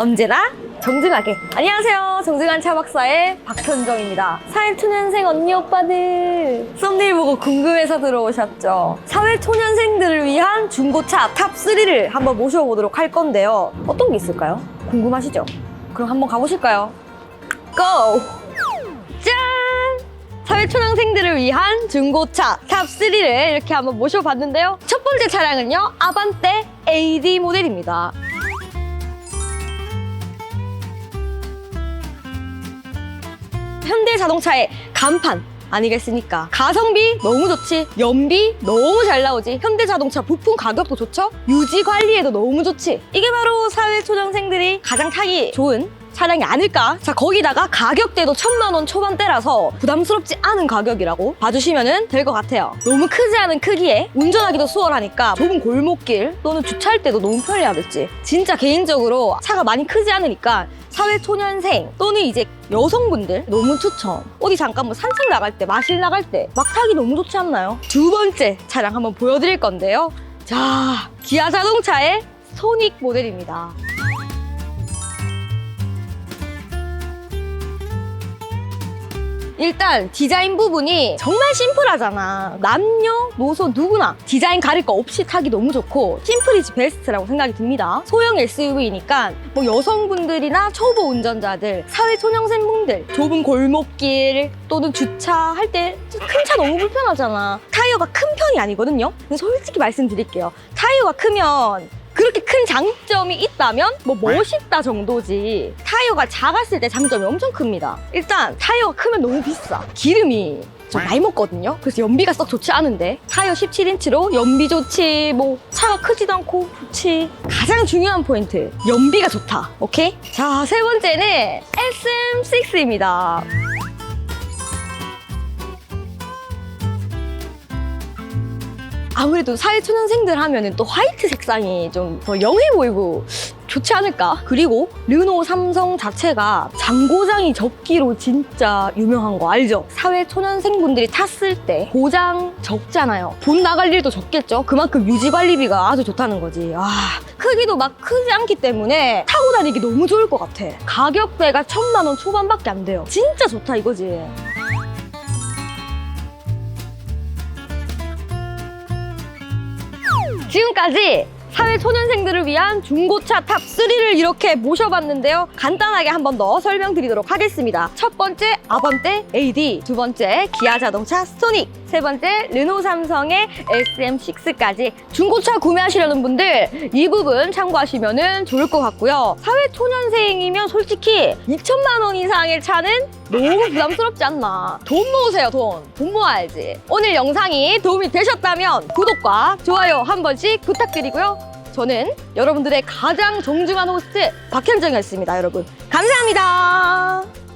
언제나 정중하게. 안녕하세요. 정중한 차 박사의 박현정입니다. 사회초년생 언니 오빠들. 썸네일 보고 궁금해서 들어오셨죠? 사회초년생들을 위한 중고차 탑3를 한번 모셔보도록 할 건데요. 어떤 게 있을까요? 궁금하시죠? 그럼 한번 가보실까요? 고! 짠! 사회초년생들을 위한 중고차 탑3를 이렇게 한번 모셔봤는데요. 첫 번째 차량은요, 아반떼 AD 모델입니다. 현대자동차의 간판 아니겠습니까? 가성비 너무 좋지, 연비 너무 잘 나오지, 현대자동차 부품 가격도 좋죠, 유지 관리에도 너무 좋지. 이게 바로 사회 초년생들이 가장 타기 좋은 차량이 아닐까? 자, 거기다가 가격대도 천만 원 초반대라서 부담스럽지 않은 가격이라고 봐주시면 될 것 같아요. 너무 크지 않은 크기에 운전하기도 수월하니까 좁은 골목길 또는 주차할 때도 너무 편리하겠지. 진짜 개인적으로 차가 많이 크지 않으니까 사회초년생 또는 이제 여성분들 너무 추천. 어디 잠깐 뭐 산책 나갈 때, 마실 나갈 때 막 타기 너무 좋지 않나요? 두 번째 차량 한번 보여드릴 건데요. 자, 기아 자동차의 소닉 모델입니다. 일단 디자인 부분이 정말 심플하잖아. 남녀, 노소 누구나 디자인 가릴 거 없이 타기 너무 좋고 심플이지 베스트라고 생각이 듭니다. 소형 SUV니까 뭐 여성분들이나 초보 운전자들, 사회초년생분들, 좁은 골목길 또는 주차할 때 큰 차 너무 불편하잖아. 타이어가 큰 편이 아니거든요. 근데 솔직히 말씀드릴게요. 타이어가 크면 장점이 있다면 뭐 멋있다 정도지. 타이어가 작았을 때 장점이 엄청 큽니다. 일단 타이어가 크면 너무 비싸. 기름이 좀 많이 먹거든요. 그래서 연비가 썩 좋지 않은데 타이어 17인치로 연비 좋지 뭐 차가 크지도 않고 좋지. 가장 중요한 포인트 연비가 좋다. 오케이? 자 세 번째는 SM6입니다 아무래도 사회초년생들 하면은 또 화이트 색상이 좀 더 영해 보이고 좋지 않을까? 그리고 르노 삼성 자체가 장고장이 적기로 진짜 유명한 거 알죠? 사회 초년생분들이 탔을 때 고장 적잖아요. 돈 나갈 일도 적겠죠? 그만큼 유지 관리비가 아주 좋다는 거지. 아, 크기도 막 크지 않기 때문에 타고 다니기 너무 좋을 것 같아. 가격대가 천만 원 초반밖에 안 돼요. 진짜 좋다 이거지. 지금까지 사회 초년생들을 위한 중고차 탑 3를 이렇게 모셔봤는데요. 간단하게 한 번 더 설명드리도록 하겠습니다. 첫 번째 아반떼 AD, 두 번째 기아 자동차 소닉, 세 번째 르노 삼성의 SM6까지 중고차 구매하시려는 분들 이 부분 참고하시면 좋을 것 같고요. 사회초년생이면 솔직히 2천만 원 이상의 차는 너무 부담스럽지 않나. 돈 모으세요, 돈. 돈 모아야지. 오늘 영상이 도움이 되셨다면 구독과 좋아요 한 번씩 부탁드리고요. 저는 여러분들의 가장 정중한 호스트 박현정이었습니다, 여러분. 감사합니다.